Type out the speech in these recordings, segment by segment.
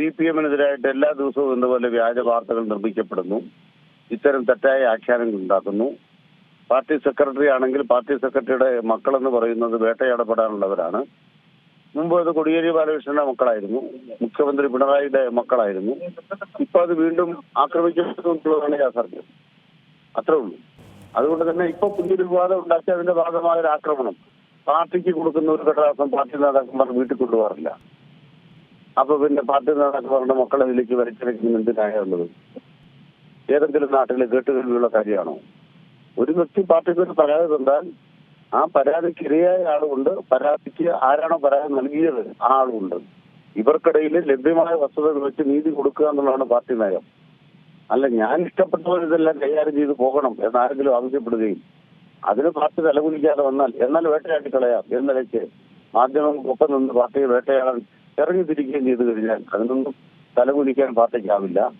C P എമ്മിനെതിരായിട്ട് എല്ലാ ദിവസവും ഇതുപോലെ വ്യാജ വാർത്തകൾ നിർമ്മിക്കപ്പെടുന്നു. ഇത്തരം തെറ്റായ ആഖ്യാനങ്ങൾ ഉണ്ടാക്കുന്നു. പാർട്ടി സെക്രട്ടറി ആണെങ്കിൽ പാർട്ടി സെക്രട്ടറിയുടെ മക്കളെന്ന് പറയുന്നത് വേട്ടയാടപ്പെടാനുള്ളവരാണ്. മുമ്പ് അത് കൊടിയേരി ബാലകൃഷ്ണന്റെ മക്കളായിരുന്നു. മുഖ്യമന്ത്രി പിണറായിയുടെ മക്കളായിരുന്നു. ഇപ്പൊ അത് വീണ്ടും ആക്രമിക്കപ്പെടുന്നതാണ് യാഥാർത്ഥ്യം. അത്രേ ഉള്ളൂ. അതുകൊണ്ട് തന്നെ ഇപ്പൊ പുതിയൊരു വിവാദം ഉണ്ടാക്കി അതിന്റെ ഭാഗമായ ഒരു ആക്രമണം. പാർട്ടിക്ക് കൊടുക്കുന്ന ഒരു കടലാസം പാർട്ടി നേതാക്കന്മാർ വീട്ടിൽ കൊണ്ടുപോകാറില്ല. അപ്പൊ പിന്നെ പാർട്ടി നേതാക്കന്മാരുടെ മക്കളെ വിളിച്ച് വലിച്ചെടുക്കുന്ന എന്തിനായുള്ളത് ഏതെങ്കിലും നാട്ടിലെ കേട്ടുകേൾവിയുള്ള കാര്യമാണോ? ഒരു വ്യക്തി പാർട്ടിക്ക് ഒരു പരാതി തന്നാൽ ആ പരാതിക്ക് ഇരയായ ആളുമുണ്ട് പരാതിക്ക് ആരാണോ പരാതി നൽകിയത് ആ ആളുമുണ്ട് ഇവർക്കിടയിൽ ലഭ്യമായ വസ്തുതകൾ വെച്ച് നീതി കൊടുക്കുക എന്നുള്ളതാണ് പാർട്ടി നയം. അല്ല ഞാൻ ഇഷ്ടപ്പെട്ടവർ ഇതെല്ലാം കൈകാര്യം ചെയ്ത് പോകണം എന്നാരെങ്കിലും ആവശ്യപ്പെടുകയും അതിന് പാർട്ടി തലകുലിക്കാതെ വന്നാൽ എന്നാൽ വേട്ടയാട്ടി കളയാം എന്ന നിലയ്ക്ക് മാധ്യമങ്ങൾക്കൊപ്പം നിന്ന് പാർട്ടിയെ വേട്ടയാടാൻ ഇറങ്ങി തിരിക്കുകയും ചെയ്തു കഴിഞ്ഞാൽ അതിനൊന്നും തലകുലിക്കാൻ പാർട്ടിക്കാവില്ല.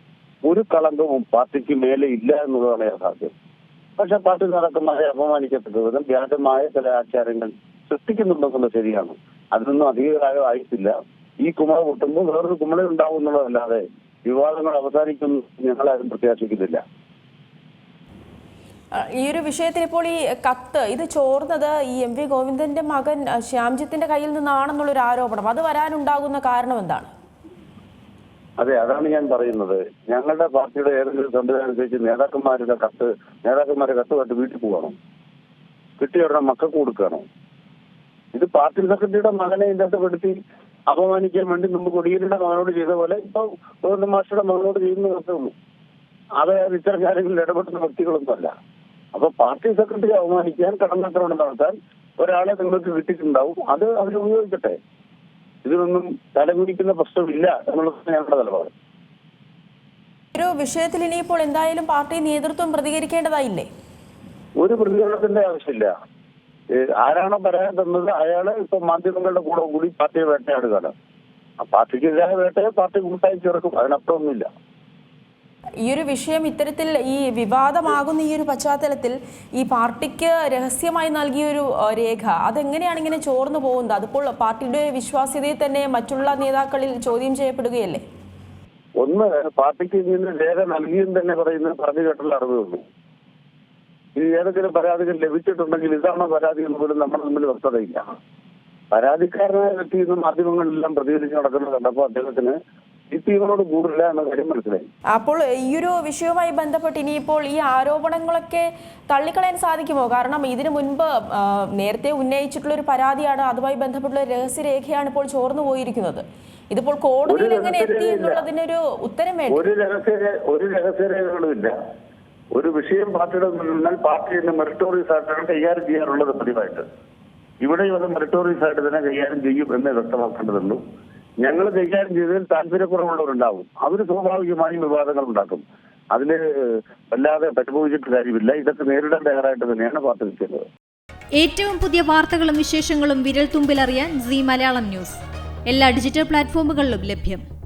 ഒരു കളങ്കവും പാർട്ടിക്ക് മേലെ ഇല്ല എന്നുള്ളതാണ് യാഥാർത്ഥ്യം. പക്ഷെ പാർട്ടി നേതാക്കന്മാരെ അപമാനിക്കപ്പെട്ട വിധം വ്യാജമായ ചില ആചാരങ്ങൾ സൃഷ്ടിക്കുന്നുണ്ടെന്നുള്ളത് ശരിയാണ്. അതിനൊന്നും അധികകാലം ആയിട്ടില്ല. ഈ കുമള പൊട്ടുമ്പോൾ വേറൊരു കുമള ഉണ്ടാവും എന്നുള്ളതല്ലാതെ വിവാദങ്ങൾ അവസാനിക്കും ഞങ്ങളാരും പ്രത്യാശിക്കുന്നില്ല. ആ, ഈ ഒരു വിഷയത്തിൽ ഇപ്പോൾ ഈ കത്ത് ഇത് ചോർന്നത് ഈ എം വി ഗോവിന്ദന്റെ മകൻ ശ്യാംജിത്തിന്റെ കയ്യിൽ നിന്നാണെന്നുള്ളൊരു ആരോപണം. അത് വരാനുണ്ടാകുന്ന കാരണം എന്താണ്? അതെ അതാണ് ഞാൻ പറയുന്നത്. ഞങ്ങളുടെ പാർട്ടിയുടെ ഏതെങ്കിലും സംവിധാനം അനുസരിച്ച് നേതാക്കന്മാരുടെ കത്ത് നേതാക്കന്മാരുടെ കത്ത് കട്ട് വീട്ടിൽ പോകണം. കിട്ടിയവരുടെ മക്കൾക്ക് കൊടുക്കണം. ഇത് പാർട്ടി സെക്രട്ടറിയുടെ മകനെ ഇല്ലാത്തപ്പെടുത്തി അപമാനിക്കാൻ വേണ്ടി മുമ്പ് കൊടിയേരിയുടെ മകനോട് ചെയ്ത പോലെ ഇപ്പൊ ഗോവിന്ദ മാസ്റ്ററുടെ മകനോട് ചെയ്യുന്ന കത്തുള്ളൂ അത് ഇത്തരം കാര്യങ്ങളിൽ ഇടപെടുന്ന വ്യക്തികളൊന്നും അല്ല അപ്പൊ പാർട്ടി സെക്രട്ടറി അവമാനിക്കാൻ കടന്നാക്രമണം നടത്താൻ ഒരാളെ നിങ്ങൾക്ക് കിട്ടിയിട്ടുണ്ടാവും. അത് അവർ ഉപയോഗിക്കട്ടെ. ഇതിനൊന്നും തലമുടിക്കുന്ന പ്രശ്നമില്ല എന്നുള്ളത് ഞങ്ങളുടെ നിലപാട്. ഒരു വിഷയത്തിൽ ഇനിയിപ്പോൾ എന്തായാലും പാർട്ടി നേതൃത്വം പ്രതികരിക്കേണ്ടതായില്ലേ? ഒരു പ്രതികരണത്തിന്റെ ആവശ്യമില്ല. ആരാണോ പറയാൻ തന്നത് അയാൾ ഇപ്പൊ മാധ്യമങ്ങളുടെ കൂടെ കൂടി പാർട്ടിയെ വേട്ടയാടുകയാണ്. ആ പാർട്ടിക്കെതിരായ വേട്ടയെ പാർട്ടി കൂട്ടായി ചേർക്കും. അതിനപ്പുറമൊന്നുമില്ല. ഈ ഒരു വിഷയം ഇത്തരത്തിൽ ഈ വിവാദമാകുന്ന ഈ ഒരു പശ്ചാത്തലത്തിൽ ഈ പാർട്ടിക്ക് രഹസ്യമായി നൽകിയ ഒരു രേഖ അതെങ്ങനെയാണ് ഇങ്ങനെ ചോർന്നു പോകുന്നത്? അതിപ്പോൾ പാർട്ടിയുടെ വിശ്വാസ്യതയെ തന്നെ മറ്റുള്ള നേതാക്കളിൽ ചോദ്യം ചെയ്യപ്പെടുകയല്ലേ? ഒന്ന് പാർട്ടിക്ക് നിന്ന് രേഖ നൽകിയെന്ന് തന്നെ പറയുന്ന പറഞ്ഞു കേട്ടുള്ള അറിവുള്ളൂ ഈ ഏതെങ്കിലും പരാതികൾ ലഭിച്ചിട്ടുണ്ടെങ്കിൽ ഇതാണ് പരാതി എന്ന് പോലും നമ്മുടെ മുമ്പിൽ വ്യക്തതയില്ല. പരാതിക്കാരനായ വ്യക്തി ഇന്ന് മാധ്യമങ്ങളിലെല്ലാം പ്രതികരിച്ച് നടക്കുന്നത് കണ്ടപ്പോൾ അദ്ദേഹത്തിന് ഈ തീവ്രനോട് കൂടില്ല എന്ന കാര്യം മനസ്സിലായി. അപ്പോൾ ഈ ഒരു വിഷയവുമായി ബന്ധപ്പെട്ട് ഇനിയിപ്പോൾ ഈ ആരോപണങ്ങളൊക്കെ തള്ളിക്കളയാൻ സാധിക്കുമോ? കാരണം ഇതിനു മുൻപ് നേരത്തെ ഉന്നയിച്ചിട്ടുള്ള ഒരു പരാതിയാണ് അതുമായി ബന്ധപ്പെട്ടുള്ള രഹസ്യ രഹസ്യരേഖയാണ് ഇപ്പോൾ ചോർന്നു പോയിരിക്കുന്നത്. ഇതിപ്പോൾ കോടതിയിൽ എങ്ങനെ എത്തി എന്നുള്ളതിനൊരു ഉത്തരം വേണം ഒരു രഹസ്യ ഒരു രഹസ്യരേഖകളും ഇല്ല ഒരു വിഷയം പാർട്ടിയുടെ മുന്നിൽ നിന്നാൽ പാർട്ടി ഇന്ന് മെറിറ്റോറിയസ് ആയിട്ടാണ് കൈകാര്യം ചെയ്യാറുള്ളത് പതിവായിട്ട്. ഇവിടെയും അത് മെറിറ്റോറിയസ് ആയിട്ട് തന്നെ കൈകാര്യം ചെയ്യും എന്ന് വ്യക്തമാക്കേണ്ടതുള്ളൂ. ഞങ്ങൾ കൈകാര്യം ചെയ്തതിൽ താല്പര്യക്കുറവുള്ളവരുണ്ടാവും. അവർ സ്വാഭാവികമായും വിവാദങ്ങൾ ഉണ്ടാക്കും. അതിന് വല്ലാതെ പരിഭവിച്ചിട്ട് കാര്യമില്ല. ഇതൊക്കെ നേരിടാൻ തയ്യാറായിട്ട് തന്നെയാണ് പാർട്ടി നിൽക്കുന്നത് ഏറ്റവും പുതിയ വാർത്തകളും വിശേഷങ്ങളും വിരൽ തുമ്പിലറിയാൻ സി മലയാളം ന്യൂസ്. എല്ലാ ഡിജിറ്റൽ പ്ലാറ്റ്ഫോമുകളിലും ലഭ്യം.